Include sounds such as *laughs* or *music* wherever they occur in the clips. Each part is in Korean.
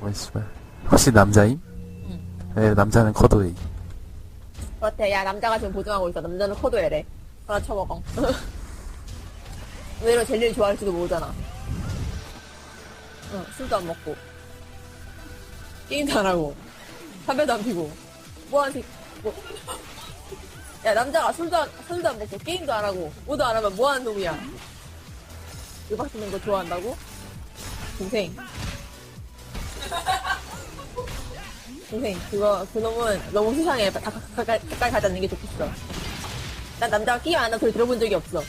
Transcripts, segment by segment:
뭐 씨발 혹시 남자임? 네 남자는 커드웨이 그렇대. 야, 남자가 지금 보증하고 있어. 남자는 코드에래. 하나 쳐먹어. *laughs* 의외로 젤리를 좋아할지도 모르잖아. 응, 술도 안 먹고. 게임도 안 하고. 담배도 안 피고. 뭐하는 새 뭐. 야, 남자가 술도 안, 술도 안 먹고, 게임도 안 하고, 뭐도 안 하면 뭐하는 놈이야. 음악 듣는 거 좋아한다고? 동생. 동생, 그거, 그 놈은 너무 수상해. 가- 가- 가까이, 가까이 가지 않는 게 좋겠어. 난 남자가 게임 안 하는 소리 들어본 적이 없어.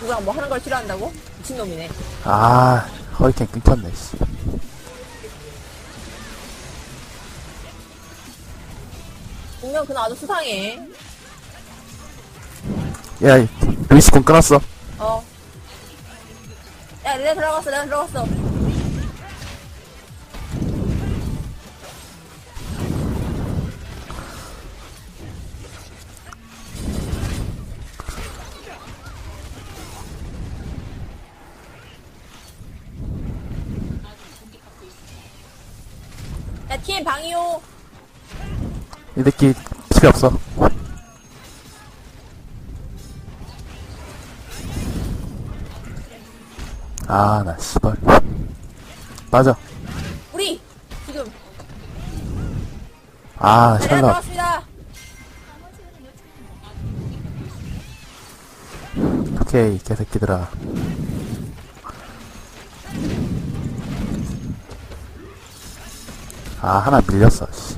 누가 뭐 하는 걸 싫어한다고? 미친놈이네. 아 허리케인 끊겼네 씨. 분명 그는 아주 수상해. 야 루이스 공 끊었어 어. 야, 내가 들어갔어, 내가 들어갔어. 야, TM 방이요. 이 새끼 필요 없어 아 나 씨발 맞아 우리! 지금. 아 자, 내가 샬럿 들어왔습니다. 오케이 개새끼들아 아 하나 밀렸어 씨.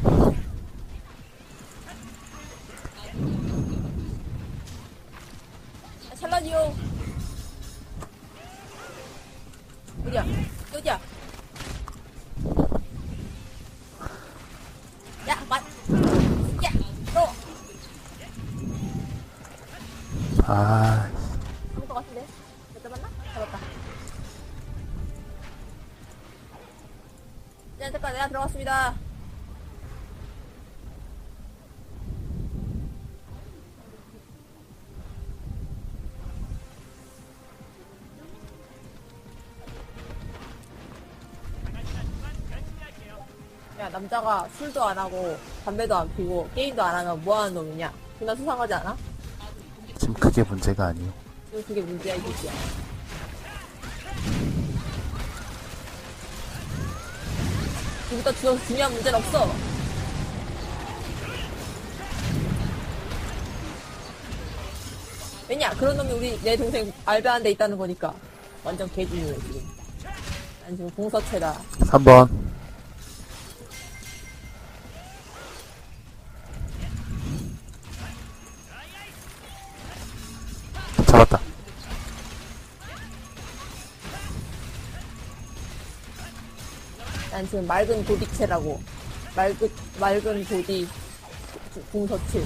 아 잡은 것 같은데? 못 잡았나? 잡았다. 네, 잠깐 내가 들어갔습니다. 야, 남자가 술도 안 하고, 담배도 안 피고, 게임도 안 하면 뭐 하는 놈이냐? 존나 수상하지 않아? 그게 문제가 아니오 지금 그게 문제야, 이 새끼야. 지금부터 주, 중요한 문제는 없어. 왜냐? 그런 놈이 우리, 내 동생 알바한 데 있다는 거니까. 완전 개중요해, 지금. 난 지금 공서체다. 3번 난 지금 맑은 고딕체라고. 맑은, 맑은 고딕, 공서체.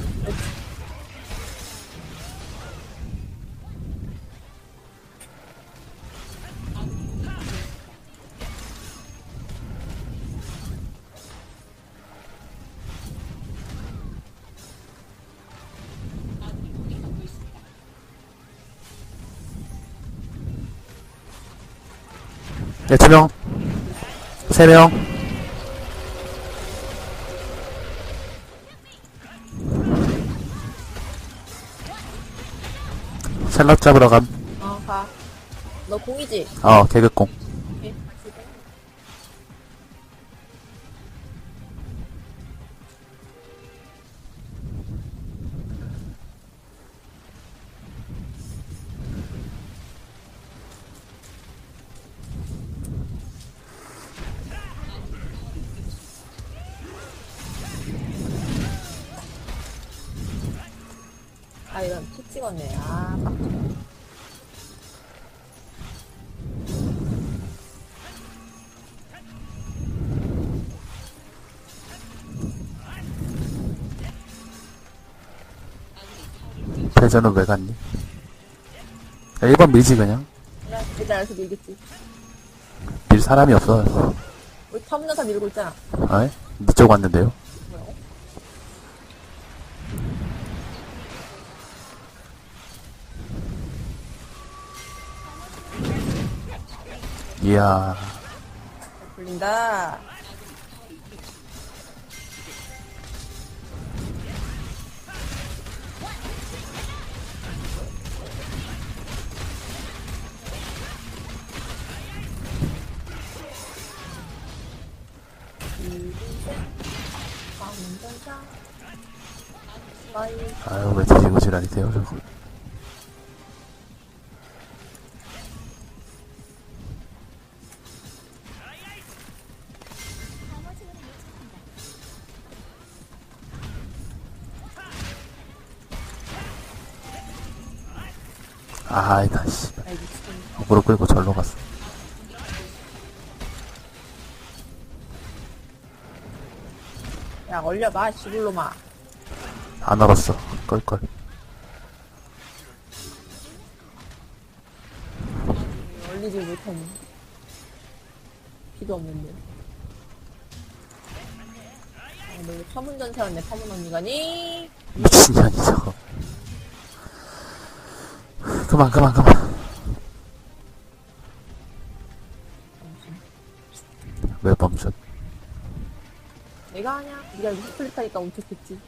네, 두 명. 세 명. 샬럿 잡으러 감. 어, 가. 너 공이지? 어, 개그공. 아, 이건 툭 찍었네. 아, 빡. 대전은 왜 갔니? 야, 1번 밀지, 그냥. 그냥 기다려서 밀겠지. 밀 사람이 없어. 우리 터미널 밀고 있잖아. 어이? 이쪽 왔는데요? 이야, 불린다. 아유, 왜 지지고지랄이세요, 저거. 아이, 다, 씨. 아이 미친. 무릎 꿇고 절로 갔어. 야 얼려봐 시불로마. 안 얼었어. 껄껄. 얼리지 못하니. 피도 없는데. 아, 너 파문전차였네 파문 언니가니? 미친년이 저거. 그만, 그만, 그만. 왜 멈췄? 내가 하냐? 네가 이거 클릭하니까 멈췄겠지.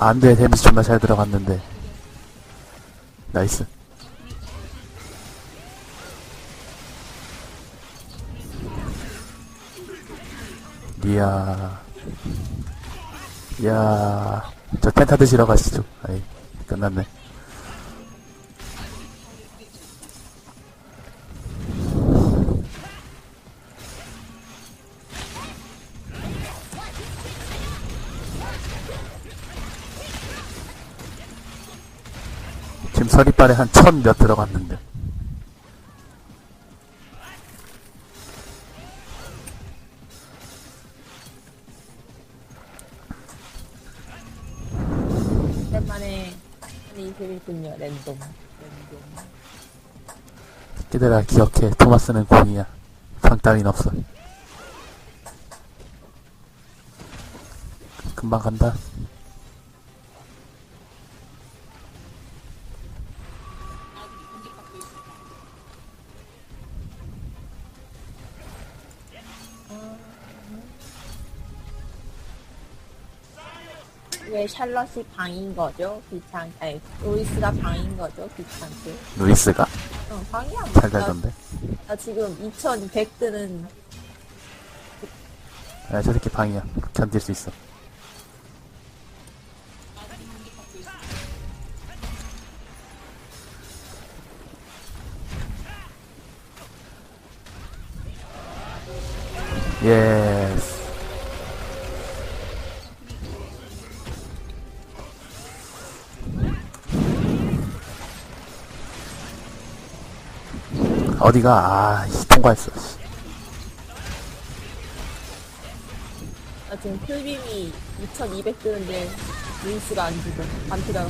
안 돼, 데미지 존나 잘 들어갔는데. 나이스. 이야. 이야. 저 펜타 드시러 가시죠. 아이, 끝났네. 서리빨에 한 천 몇 들어갔는데. 오랜만에 하니 재밌군요 랜덤. 랜덤. 얘들아, 기억해. 토마스는 공이야. 방 따윈 없어. 금방 간다. 왜 샬럿이 방인 거죠? 귀찮, 아니, 로이스가 방인 거죠? 귀찮게. 루이스가? 어, 방이야. 뭐. 잘. 나, 나 지금 2100 뜨는, 야, 저 새끼 방이야. 견딜 수 있어. 예 어디가, 아, 씨, 통과했어. 씨. 나 지금 풀빔이 2200 뜨는데, 로이스가 안 죽어. 안 피다.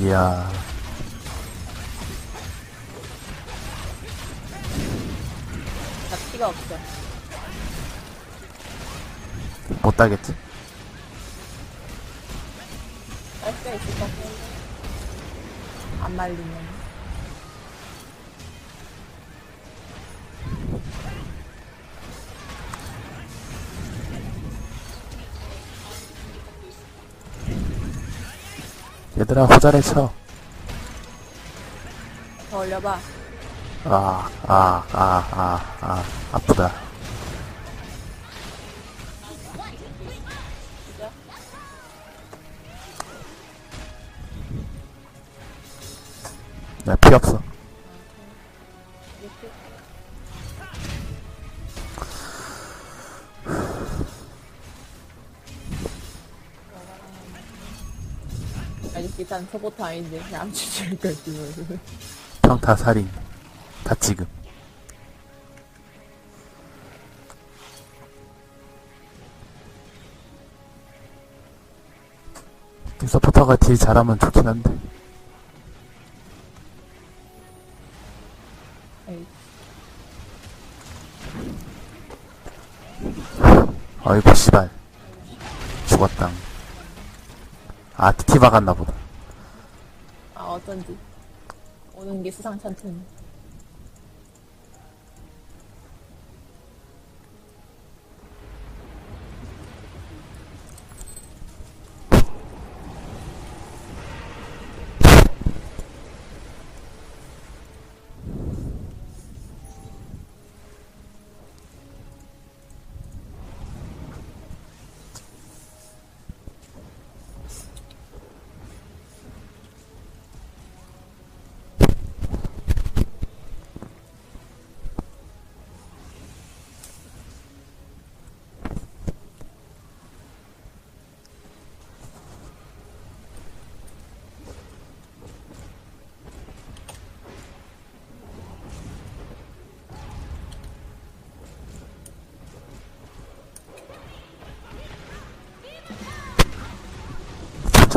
이야. 나 피가 없어. 못 따겠지? 할 수가 있을 것 같은데. 안 말리면. 얘들아, 호자를 쳐. 더 올려봐. 아, 아, 아, 아, 아, 아프다. 나피 없어. 아직 일단 서포터 아닌데 모르고 평타 살인. 다 지금. 서포터가 딜 잘하면 좋긴 한데. 어이구, 씨발. 죽었당. 아, TT 박았나 보다. 아, 어쩐지. 오는 게 수상 찬튼.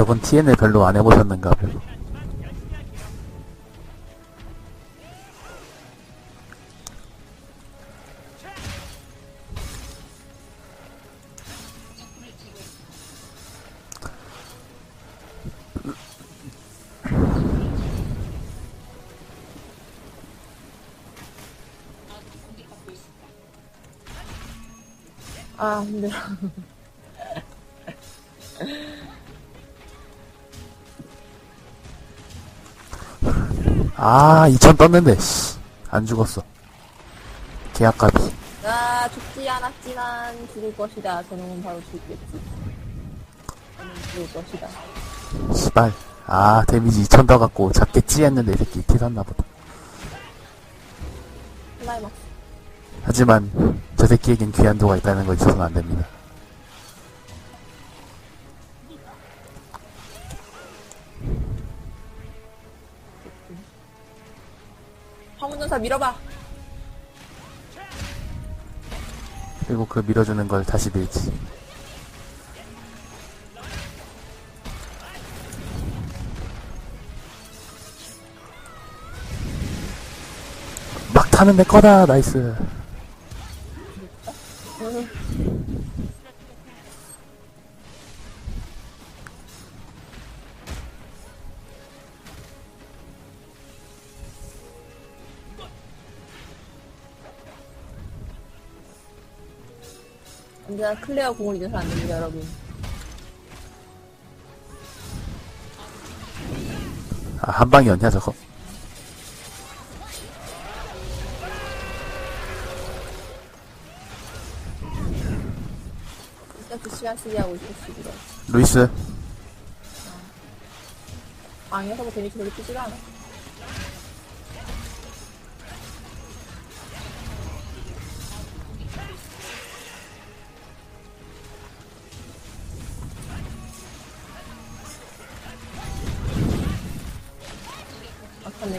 저분 TN을 별로 안 해보셨는가 별로. 아, 힘들어. *laughs* 아, 2000 떴는데, 씨. 안 죽었어. 계약값이. 나 죽지 않았지만 죽을 것이다. 저놈은 바로 죽겠지. 저는 죽을 것이다. 씨발. 아, 데미지 2000 떠갖고 잡겠지 했는데 이 새끼 티 샀나 보다. 클라이막스. 하지만, 저 새끼에겐 귀한도가 있다는 걸 잊어서는 안 됩니다. 화문전사 밀어봐. 그리고 그 밀어주는 걸 다시 밀지. 막 타는 내 거다, 나이스. 언제나 클레어 공을 잊어서 안 됩니다, 여러분. 아, 한 방이었냐, 저거? 일단 그 시간 쓰기 하고 있었지, 그래. 루이스, 방에서 뭐 데미지 별로 크지가 않아.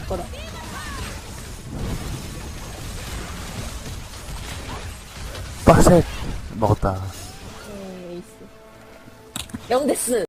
내 거다. 빠셋. 먹었다. 음, 에이스. 영데스!